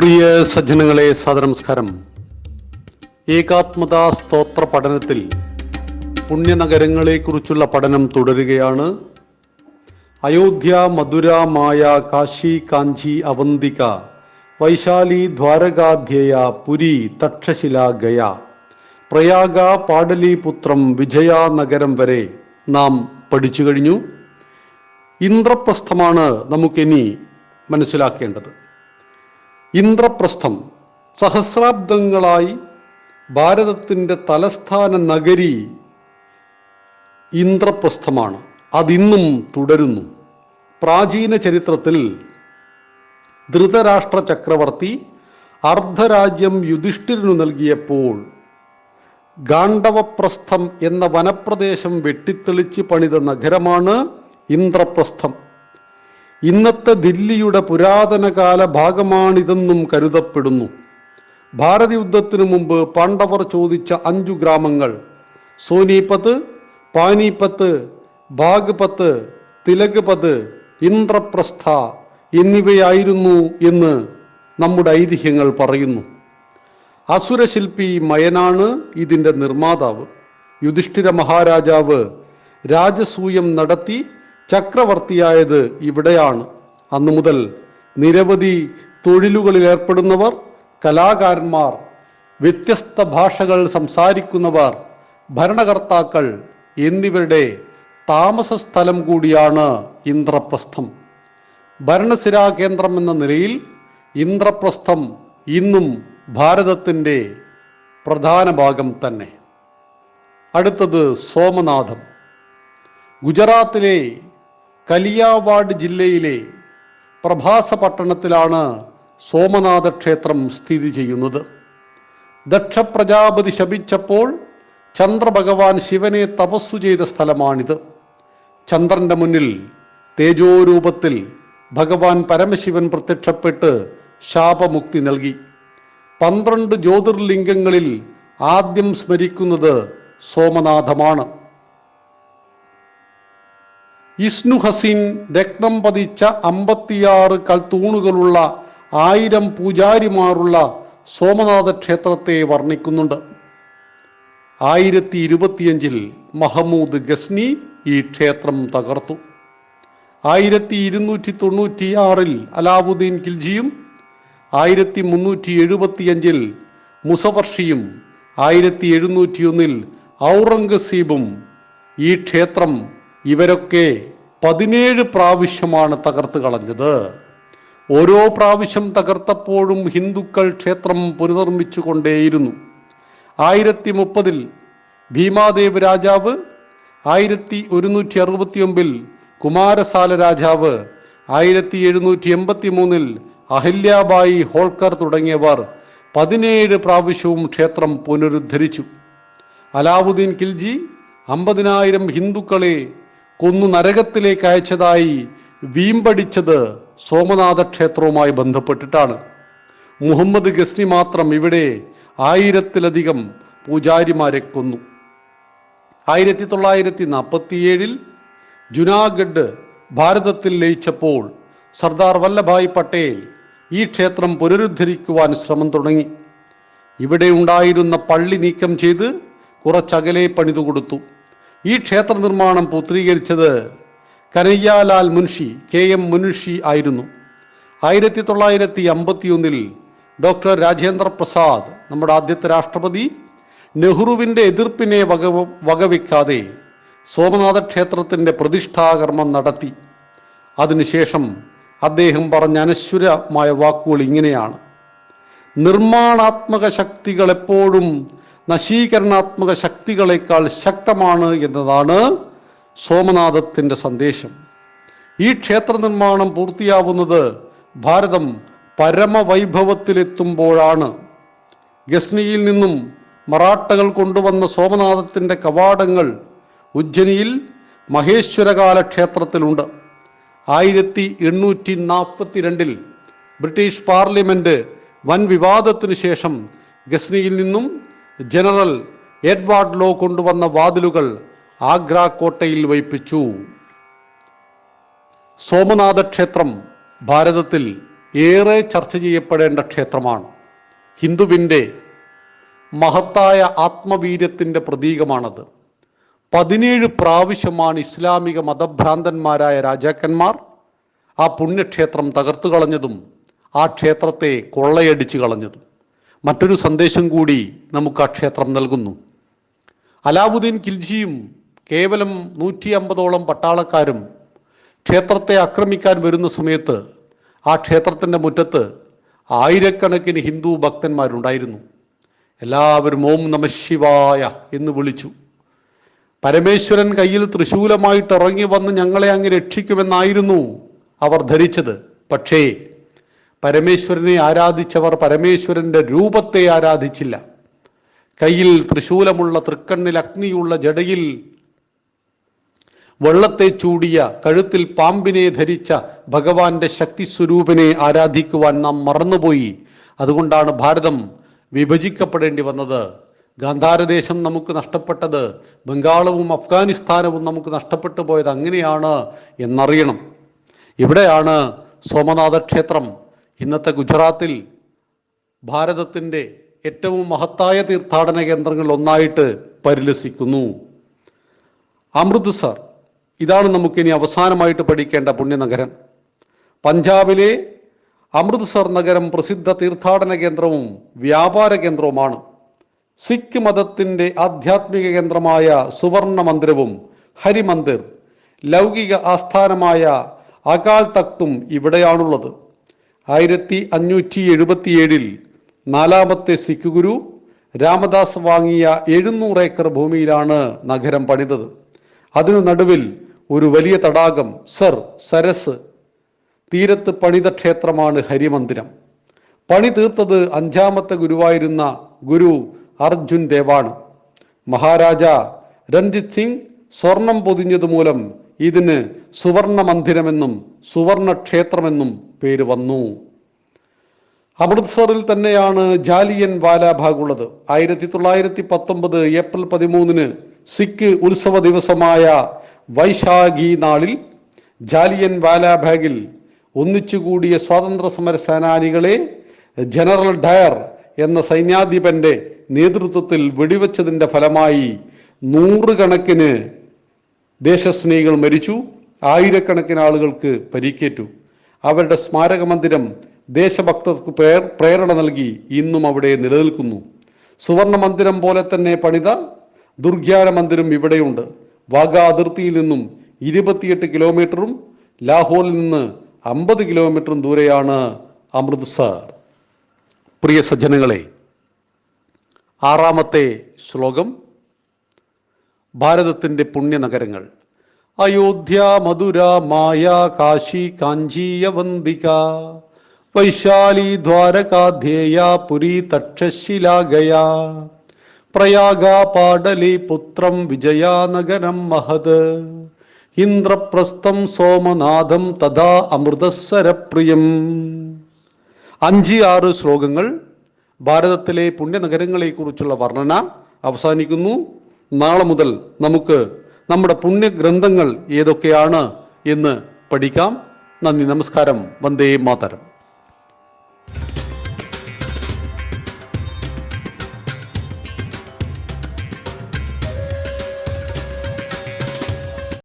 പ്രിയ സജ്ജനങ്ങളെ സദനമസ്കാരം ഏകാത്മതാ സ്തോത്ര പഠനത്തിൽ പുണ്യനഗരങ്ങളെക്കുറിച്ചുള്ള പഠനം തുടരുകയാണ്. അയോധ്യ മധുര മായ കാശി കാഞ്ചി അവന്തിക വൈശാലി ദ്വാരകാധ്യയ പുരി തക്ഷശില ഗയ പ്രയാഗ പാടലീപുത്രം വിജയാനഗരം വരെ നാം പഠിച്ചു കഴിഞ്ഞു. ഇന്ദ്രപ്രസ്ഥമാണ് നമുക്കിനി മനസ്സിലാക്കേണ്ടത്. ഇന്ദ്രപ്രസ്ഥം സഹസ്രാബ്ദങ്ങളായി ഭാരതത്തിന്റെ തലസ്ഥാന നഗരി ഇന്ദ്രപ്രസ്ഥമാണ്. അതിന്നും തുടരുന്നു. പ്രാചീന ചരിത്രത്തിൽ ധൃതരാഷ്ട്ര ചക്രവർത്തി അർദ്ധരാജ്യം യുധിഷ്ഠിരനു നൽകിയപ്പോൾ ഗാണ്ഡവപ്രസ്ഥം എന്ന വനപ്രദേശം വെട്ടിത്തെളിച്ച് പണിത നഗരമാണ് ഇന്ദ്രപ്രസ്ഥം. ഇന്നത്തെ ദില്ലിയുടെ പുരാതന കാല ഭാഗമാണിതെന്നും കരുതപ്പെടുന്നു. ഭാരത യുദ്ധത്തിനു മുമ്പ് പാണ്ഡവർ ചോദിച്ച അഞ്ചു ഗ്രാമങ്ങൾ. സോനീപത്ത് പാനീപത്ത് ബാഗ്പത്ത് തിലഗ്പത് ഇന്ദ്രപ്രസ്ഥ എന്നിവയായിരുന്നു എന്ന് നമ്മുടെ ഐതിഹ്യങ്ങൾ പറയുന്നു. അസുരശില്പി മയനാണ് ഇതിന്റെ നിർമ്മാതാവ്. യുധിഷ്ഠിര മഹാരാജാവ് രാജസൂയം നടത്തി ചക്രവർത്തിയായത് ഇവിടെയാണ്. അന്നു മുതൽ നിരവധി തൊഴിലുകളിൽ ഏർപ്പെടുന്നവർ കലാകാരന്മാർ വ്യത്യസ്ത ഭാഷകൾ സംസാരിക്കുന്നവർ ഭരണകർത്താക്കൾ എന്നിവരുടെ താമസ സ്ഥലം കൂടിയാണ് ഇന്ദ്രപ്രസ്ഥം. ഭരണസിരാ കേന്ദ്രം എന്ന നിലയിൽ ഇന്ദ്രപ്രസ്ഥം ഇന്നും ഭാരതത്തിന്റെ പ്രധാന ഭാഗം തന്നെ. അടുത്തത് സോമനാഥം ഗുജറാത്തിലെ കലിയാവാഡ് ജില്ലയിലെ പ്രഭാസ പട്ടണത്തിലാണ് സോമനാഥ ക്ഷേത്രം സ്ഥിതി ചെയ്യുന്നത്. ദക്ഷ പ്രജാപതി ശപിച്ചപ്പോൾ ചന്ദ്രഭഗവാൻ ശിവനെ തപസ്സു ചെയ്ത സ്ഥലമാണിത്. ചന്ദ്രന്റെ മുന്നിൽ തേജോരൂപത്തിൽ ഭഗവാൻ പരമശിവൻ പ്രത്യക്ഷപ്പെട്ട് ശാപമുക്തി നൽകി. പന്ത്രണ്ട് ജ്യോതിർലിംഗങ്ങളിൽ ആദ്യം സ്മരിക്കുന്നത് സോമനാഥമാണ്. ഇസ്നു ഹസീൻ രക്തം പതിച്ച അമ്പത്തിയാറ് കൽത്തൂണുകളുള്ള ആയിരം പൂജാരിമാരുള്ള സോമനാഥ ക്ഷേത്രത്തെ വർണിക്കുന്നുണ്ട്. ആയിരത്തി ഇരുപത്തിയഞ്ചിൽ മഹമ്മൂദ് ഗസ്നി ഈ ക്ഷേത്രം തകർത്തു. ആയിരത്തി ഇരുന്നൂറ്റി തൊണ്ണൂറ്റി ആറിൽ അലാവുദ്ദീൻ ഖിൽജിയും ആയിരത്തി മുന്നൂറ്റി എഴുപത്തിയഞ്ചിൽ മുസവർഷിയും ആയിരത്തി എഴുന്നൂറ്റിയൊന്നിൽ ഔറംഗസീബും ഈ ക്ഷേത്രം ഇവരൊക്കെ പതിനേഴ് പ്രാവശ്യമാണ് തകർത്ത് കളഞ്ഞത്. ഓരോ പ്രാവശ്യം തകർത്തപ്പോഴും ഹിന്ദുക്കൾ ക്ഷേത്രം പുനർനിർമ്മിച്ചു കൊണ്ടേയിരുന്നു. ആയിരത്തി മുപ്പതിൽ ഭീമാദേവ് രാജാവ് ആയിരത്തി ഒരുന്നൂറ്റി അറുപത്തിയൊമ്പിൽ കുമാരസാല രാജാവ് ആയിരത്തി എഴുന്നൂറ്റി എൺപത്തി മൂന്നിൽ അഹല്യാബായി ഹോൾക്കർ തുടങ്ങിയവർ പതിനേഴ് പ്രാവശ്യവും ക്ഷേത്രം പുനരുദ്ധരിച്ചു. അലാവുദ്ദീൻ ഖിൽജി അമ്പതിനായിരം ഹിന്ദുക്കളെ കൊന്നു നരകത്തിലേക്ക് അയച്ചതായി വീമ്പടിച്ചത് സോമനാഥ ക്ഷേത്രവുമായി ബന്ധപ്പെട്ടിട്ടാണ്. മുഹമ്മദ് ഗസ്നി മാത്രം ഇവിടെ ആയിരത്തിലധികം പൂജാരിമാരെ കൊന്നു. ആയിരത്തി തൊള്ളായിരത്തി നാൽപ്പത്തിയേഴിൽ ജുനാഗഡ് ഭാരതത്തിൽ ലയിച്ചപ്പോൾ സർദാർ വല്ലഭായ് പട്ടേൽ ഈ ക്ഷേത്രം പുനരുദ്ധരിക്കുവാൻ ശ്രമം തുടങ്ങി. ഇവിടെ ഉണ്ടായിരുന്ന പള്ളി നീക്കം ചെയ്ത് കുറച്ചകലെ പണിതു കൊടുത്തു. ഈ ക്ഷേത്ര നിർമ്മാണം പൂർത്തീകരിച്ചത് കനയ്യാലാൽ മുൻഷി കെ എം മുൻഷി ആയിരുന്നു. ആയിരത്തി തൊള്ളായിരത്തി അമ്പത്തിയൊന്നിൽ ഡോക്ടർ രാജേന്ദ്ര പ്രസാദ് നമ്മുടെ ആദ്യത്തെ രാഷ്ട്രപതി നെഹ്റുവിന്റെ എതിർപ്പിനെ വക വകവെക്കാതെ സോമനാഥ ക്ഷേത്രത്തിന്റെ പ്രതിഷ്ഠാകർമ്മം നടത്തി. അതിനുശേഷം അദ്ദേഹം പറഞ്ഞ അനശ്വരമായ വാക്കുകൾ ഇങ്ങനെയാണ്. നിർമ്മാണാത്മക ശക്തികൾ എപ്പോഴും നശീകരണാത്മക ശക്തികളേക്കാൾ ശക്തമാണ് എന്നതാണ് സോമനാഥത്തിന്റെ സന്ദേശം. ഈ ക്ഷേത്ര നിർമ്മാണം പൂർത്തിയാവുന്നത് ഭാരതം പരമവൈഭവത്തിലെത്തുമ്പോഴാണ്. ഗസ്നിയിൽ നിന്നും മറാട്ടകൾ കൊണ്ടുവന്ന സോമനാഥത്തിന്റെ കവാടങ്ങൾ ഉജ്ജനിയിൽ മഹേശ്വരകാല ക്ഷേത്രത്തിലുണ്ട്. ആയിരത്തി എണ്ണൂറ്റി നാൽപ്പത്തിരണ്ടിൽ ബ്രിട്ടീഷ് പാർലമെന്റ് വൻ വിവാദത്തിനു ശേഷം ഗസ്നിയിൽ നിന്നും ജനറൽ എഡ്വാർഡ് ലോ കൊണ്ടുവന്ന വാതിലുകൾ ആഗ്ര കോട്ടയിൽ വയ്പ്പിച്ചു സോമനാഥ ക്ഷേത്രം ഭാരതത്തിൽ ഏറെ ചർച്ച ചെയ്യപ്പെടേണ്ട ക്ഷേത്രമാണ്. ഹിന്ദുവിന്റെ മഹത്തായ ആത്മവീര്യത്തിന്റെ പ്രതീകമാണത്. പതിനേഴ് പ്രാവശ്യമാണ് ഇസ്ലാമിക മതഭ്രാന്തന്മാരായ രാജാക്കന്മാർ ആ പുണ്യക്ഷേത്രം തകർത്തു കളഞ്ഞതും ആ ക്ഷേത്രത്തെ കൊള്ളയടിച്ചു കളഞ്ഞതും മറ്റൊരു സന്ദേശം കൂടി നമുക്ക് ആ ക്ഷേത്രം നൽകുന്നു. അലാവുദ്ദീൻ കിൽജിയും കേവലം നൂറ്റി അമ്പതോളം പട്ടാളക്കാരും ക്ഷേത്രത്തെ ആക്രമിക്കാൻ വരുന്ന സമയത്ത് ആ ക്ഷേത്രത്തിന്റെ മുറ്റത്ത് ആയിരക്കണക്കിന് ഹിന്ദു ഭക്തന്മാരുണ്ടായിരുന്നു. എല്ലാവരും ഓം നമ ശിവായ എന്ന് വിളിച്ചു. പരമേശ്വരൻ കയ്യിൽ തൃശൂലമായിട്ട് ഇറങ്ങി വന്ന് ഞങ്ങളെ അങ്ങ് രക്ഷിക്കുമെന്നായിരുന്നു അവർ ധരിച്ചത്. പക്ഷേ പരമേശ്വരനെ ആരാധിച്ചവർ പരമേശ്വരന്റെ രൂപത്തെ ആരാധിച്ചില്ല. കയ്യിൽ തൃശൂലമുള്ള തൃക്കണ്ണിൽ അഗ്നിയുള്ള ജടയിൽ വെള്ളത്തെ ചൂടിയ കഴുത്തിൽ പാമ്പിനെ ധരിച്ച ഭഗവാന്റെ ശക്തി സ്വരൂപിനെ ആരാധിക്കുവാൻ നാം മറന്നുപോയി. അതുകൊണ്ടാണ് ഭാരതം വിഭജിക്കപ്പെടേണ്ടി വന്നത്. ഗാന്ധാരദേശം നമുക്ക് നഷ്ടപ്പെട്ടത് ബംഗാളവും അഫ്ഗാനിസ്ഥാനവും നമുക്ക് നഷ്ടപ്പെട്ടു പോയത് അങ്ങനെയാണ് എന്നറിയണം. ഇവിടെയാണ് സോമനാഥ ക്ഷേത്രം ഇന്നത്തെ ഗുജറാത്തിൽ ഭാരതത്തിന്റെ ഏറ്റവും മഹത്തായ തീർത്ഥാടന കേന്ദ്രങ്ങൾ ഒന്നായിട്ട് പരിലസിക്കുന്നു. അമൃത്സർ ഇതാണ് നമുക്കിനി അവസാനമായിട്ട് പഠിക്കേണ്ട പുണ്യനഗരം. പഞ്ചാബിലെ അമൃത്സർ നഗരം പ്രസിദ്ധ തീർത്ഥാടന കേന്ദ്രവും വ്യാപാര കേന്ദ്രവുമാണ്. സിഖ് മതത്തിന്റെ ആധ്യാത്മിക കേന്ദ്രമായ സുവർണ മന്ദിരവും ഹരിമന്ദിർ ലൗകിക ആസ്ഥാനമായ അകാൽ തക്തും ഇവിടെയാണുള്ളത്. ആയിരത്തി അഞ്ഞൂറ്റി എഴുപത്തിയേഴിൽ നാലാമത്തെ സിഖ് ഗുരു രാമദാസ് വാങ്ങിയ എഴുന്നൂറ് ഏക്കർ ഭൂമിയിലാണ് നഗരം പണിതത്. അതിനു നടുവിൽ ഒരു വലിയ തടാകം സർ സരസ് തീരത്ത് പണിത ക്ഷേത്രമാണ് ഹരിമന്ദിരം. പണി തീർത്തത് അഞ്ചാമത്തെ ഗുരുവായിരുന്ന ഗുരു അർജുൻ ദേവാണ്. മഹാരാജ രഞ്ജിത് സിംഗ് സ്വർണം പൊതിഞ്ഞത് മൂലം ഇതിന് സുവർണ മന്ദിരമെന്നും സുവർണ ക്ഷേത്രമെന്നും പേര് വന്നു. അമൃത്സറിൽ തന്നെയാണ് ജാലിയൻ വാലാബാഗ് ഉള്ളത് ആയിരത്തി തൊള്ളായിരത്തി പത്തൊമ്പത് ഏപ്രിൽ പതിമൂന്നിന് സിഖ് ഉത്സവ ദിവസമായ വൈശാഖി നാളിൽ ജാലിയൻ വാലാബാഗിൽ ഒന്നിച്ചുകൂടിയ സ്വാതന്ത്ര്യ സമര സേനാനികളെ ജനറൽ ഡയർ എന്ന സൈന്യാധിപന്റെ നേതൃത്വത്തിൽ വെടിവെച്ചതിന്റെ ഫലമായി നൂറുകണക്കിന് ദേശസ്നേഹികൾ മരിച്ചു. ആയിരക്കണക്കിന് ആളുകൾക്ക് പരിക്കേറ്റു. അവരുടെ സ്മാരക മന്ദിരം ദേശഭക്തർക്ക് പ്രേ- പ്രേരണ നൽകി ഇന്നും അവിടെ നിലനിൽക്കുന്നു. സുവർണ മന്ദിരം പോലെ തന്നെ പണിത ദുർഗ്യാന മന്ദിരം ഇവിടെയുണ്ട്. വാഗ അതിർത്തിയിൽ നിന്നും ഇരുപത്തിയെട്ട് കിലോമീറ്ററും ലാഹോറിൽ നിന്ന് അമ്പത് കിലോമീറ്ററും ദൂരെയാണ് അമൃത്സർ പ്രിയ സജ്ജനങ്ങളെ ആറാമത്തെ ശ്ലോകം ഭാരതത്തിന്റെ പുണ്യനഗരങ്ങൾ. അയോധ്യ മധുര മായ കാശി കാഞ്ചീയവന്തിക വൈശാലി ദ്വാരകാധ്യേയ പുരി തക്ഷശിലാഗയ. പ്രയാഗ പാടലി പുത്രം വിജയാനഗരം മഹത്. ഇന്ദ്രപ്രസ്ഥം സോമനാഥം തഥാ അമൃതസരപ്രിയം. അഞ്ച് ആറ് ശ്ലോകങ്ങൾ ഭാരതത്തിലെ പുണ്യനഗരങ്ങളെക്കുറിച്ചുള്ള വർണന അവസാനിക്കുന്നു. നാളെ മുതൽ നമുക്ക് നമ്മുടെ പുണ്യഗ്രന്ഥങ്ങൾ ഏതൊക്കെയാണ് എന്ന് പഠിക്കാം. നന്ദി നമസ്കാരം. വന്ദേ മാതരം.